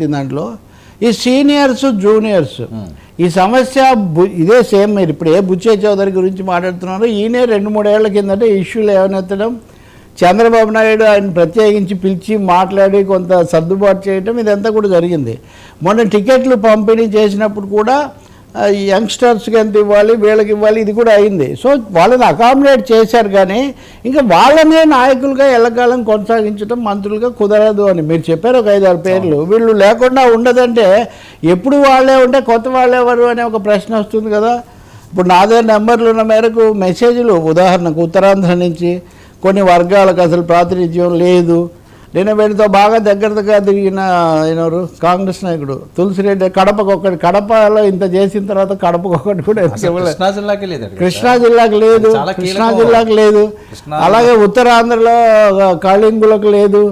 వచ్చిన దాంట్లో. ఈ సీనియర్స్ జూనియర్స్ ఈ సమస్య ఇదే సేమ్ మీరు ఇప్పుడు ఏ బుచ్చే చౌదరి గురించి మాట్లాడుతున్నారో ఈయనే రెండు మూడేళ్ళ కిందట ఇష్యూలు ఏమనెత్తడం చంద్రబాబు నాయుడు ఆయన ప్రత్యేకించి పిలిచి మాట్లాడి కొంత సర్దుబాటు చేయటం ఇదంతా కూడా జరిగింది. మొన్న టికెట్లు పంపిణీ చేసినప్పుడు కూడా యంగ్స్టర్స్కి ఎంత ఇవ్వాలి వీళ్ళకి ఇవ్వాలి ఇది కూడా అయింది. సో వాళ్ళని అకామిడేట్ చేశారు కానీ ఇంకా వాళ్ళనే నాయకులుగా ఎల్లకాలం కొనసాగించడం మంత్రులుగా కుదరదు అని. మీరు చెప్పారు ఒక ఐదారు పేర్లు. వీళ్ళు లేకుండా ఉండదంటే ఎప్పుడు వాళ్ళే ఉంటే కొత్త వాళ్ళు ఎవరు అనే ఒక ప్రశ్న వస్తుంది కదా. ఇప్పుడు నా దగ్గర నెంబర్లు ఉన్న మేరకు మెసేజ్లు ఉదాహరణకు ఉత్తరాంధ్ర నుంచి కొన్ని వర్గాలకు అసలు ప్రాతినిధ్యం లేదు. నేను వీడితో బాగా దగ్గర దగ్గర తిరిగిన అయినారు కాంగ్రెస్ నాయకుడు. తులసిరెడ్డి కడపకు ఒకటి కడపలో ఇంత చేసిన తర్వాత కడపకు ఒకటి కూడా కృష్ణా జిల్లాకే లేదు. కృష్ణా జిల్లాకు లేదు కృష్ణా. జిల్లాకు లేదు. అలాగే ఉత్తరాంధ్రలో కళింగులకు లేదు.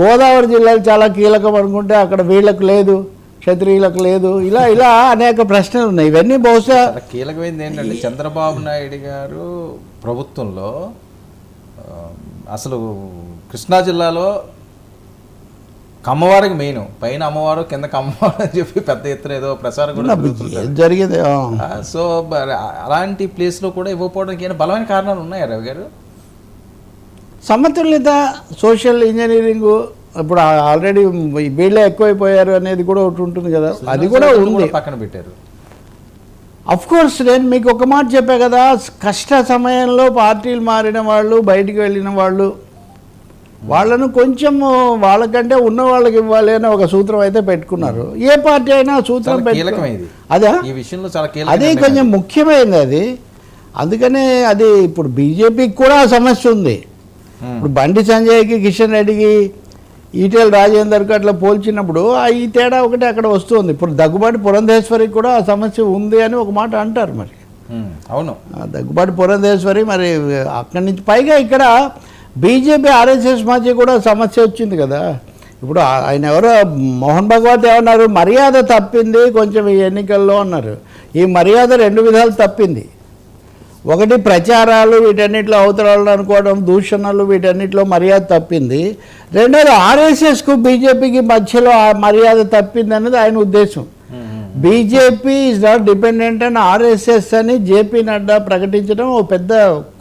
గోదావరి జిల్లాలు చాలా కీలకం అనుకుంటే అక్కడ వీళ్ళకు లేదు క్షత్రియులకు లేదు. ఇలా ఇలా అనేక ప్రశ్నలు ఉన్నాయి. ఇవన్నీ బహుశా కీలకమైనది ఏంటంటే చంద్రబాబు నాయుడు గారు ప్రభుత్వంలో అసలు కృష్ణా జిల్లాలో కమ్మవారికి మెయిన్ పైన అమ్మవారు కింద కమ్మవారు అని చెప్పి పెద్ద ఎత్తున ఏదో ప్రచారం కూడా జరిగింది? సో అలాంటి ప్లేస్లో కూడా ఇవ్వకపోవడానికి ఏమైనా బలమైన కారణాలు ఉన్నాయా రవి గారు? సమతుల్యత సోషల్ ఇంజనీరింగ్ ఇప్పుడు ఆల్రెడీ వీళ్ళే ఎక్కువైపోయారు అనేది కూడా ఒకటి ఉంటుంది కదా. అది కూడా ఉంది. పక్కన పెట్టారు. కోర్స్ నేను మీకు ఒక మాట చెప్పా కదా కష్ట సమయంలో పార్టీలు మారిన వాళ్ళు బయటికి వెళ్ళిన వాళ్ళు వాళ్ళను కొంచెం వాళ్ళకంటే ఉన్న వాళ్ళకి ఇవ్వాలి అని ఒక సూత్రం అయితే పెట్టుకున్నారు. ఏ పార్టీ అయినా సూత్రం చాలా పెట్టుకో కీలకమైనది అదా? ఈ విషయంలో చాలా అది కొంచెం ముఖ్యమైనది అది. అందుకనే అది ఇప్పుడు బీజేపీకి కూడా సమస్య ఉంది. ఇప్పుడు బండి సంజయ్కి కిషన్ రెడ్డికి ఈటెల రాజేందర్కి అట్లా పోల్చినప్పుడు ఆ ఈ తేడా ఒకటి అక్కడ వస్తుంది. ఇప్పుడు దగ్గుబాటి పురంధేశ్వరికి కూడా ఆ సమస్య ఉంది అని ఒక మాట అంటారు మరి. అవును. దగ్గుబాటి పురంధేశ్వరి మరి అక్కడి నుంచి పైగా ఇక్కడ బీజేపీ ఆర్ఎస్ఎస్ మధ్య కూడా సమస్య వచ్చింది కదా. ఇప్పుడు ఆయన ఎవరో మోహన్ భగవత్ ఏమన్నారు? మర్యాద తప్పింది కొంచెం ఈ ఎన్నికల్లో అన్నారు. ఈ మర్యాద రెండు విధాలు తప్పింది. ఒకటి ప్రచారాలు వీటన్నిటిలో అవతరాలు అనుకోవడం దూషణలు వీటన్నిటిలో మర్యాద తప్పింది. రెండోది ఆర్ఎస్ఎస్కు బీజేపీకి మధ్యలో ఆ మర్యాద తప్పింది అనేది ఆయన ఉద్దేశం. BJP is not dependent and RSS అని జేపీ నడ్డా ప్రకటించడం ఓ పెద్ద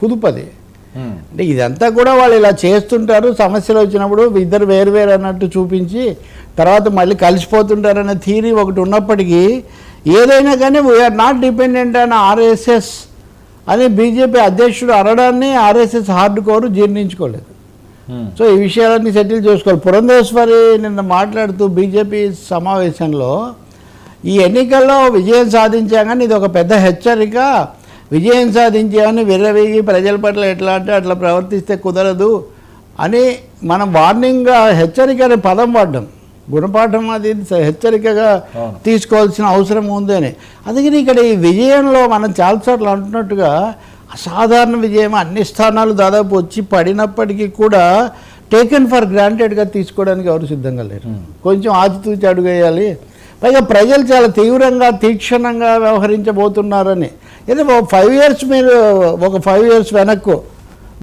కుదుపది. అంటే ఇదంతా కూడా వాళ్ళు ఇలా చేస్తుంటారు సమస్యలు వచ్చినప్పుడు ఇద్దరు వేరు వేరు అన్నట్టు చూపించి తర్వాత మళ్ళీ కలిసిపోతుంటారనే థీరీ ఒకటి ఉన్నప్పటికీ ఏదైనా కానీ we're not dependent on RSS అని బీజేపీ అధ్యక్షుడు అనడాన్ని ఆర్ఎస్ఎస్ హార్డ్ కోరు జీర్ణించుకోలేదు. ఉమ్. సో ఈ విషయాలన్నీ సెటిల్ చేసుకోవాలి. పురంధేశ్వరి నిన్న మాట్లాడుతూ బీజేపీ సమావేశంలో ఈ ఎన్నికల్లో విజయం సాధించామని ఇది ఒక పెద్ద హెచ్చరిక. విజయం సాధించామని విర్రవీగి ప్రజల పట్ల ఎట్లా అంటే అట్లా ప్రవర్తిస్తే కుదరదు అని మనం వార్నింగ్గా హెచ్చరిక అనే పదం వాడ్డం. గుణపాఠం అది హెచ్చరికగా. తీసుకోవాల్సిన అవసరం ఉంది అని అందుకని ఇక్కడ ఈ విజయంలో మనం చాలాసార్లు అంటున్నట్టుగా అసాధారణ విజయం అన్ని స్థానాలు దాదాపు వచ్చి పడినప్పటికీ కూడా టేకెన్ ఫర్ గ్రాంటెడ్గా తీసుకోవడానికి ఎవరు సిద్ధంగా లేరు. కొంచెం ఆచితూచి అడుగేయాలి. పైగా ప్రజలు చాలా తీవ్రంగా తీక్షణంగా వ్యవహరించబోతున్నారని. ఏదో ఫైవ్ ఇయర్స్ మీరు ఒక ఫైవ్ ఇయర్స్ వెనక్కు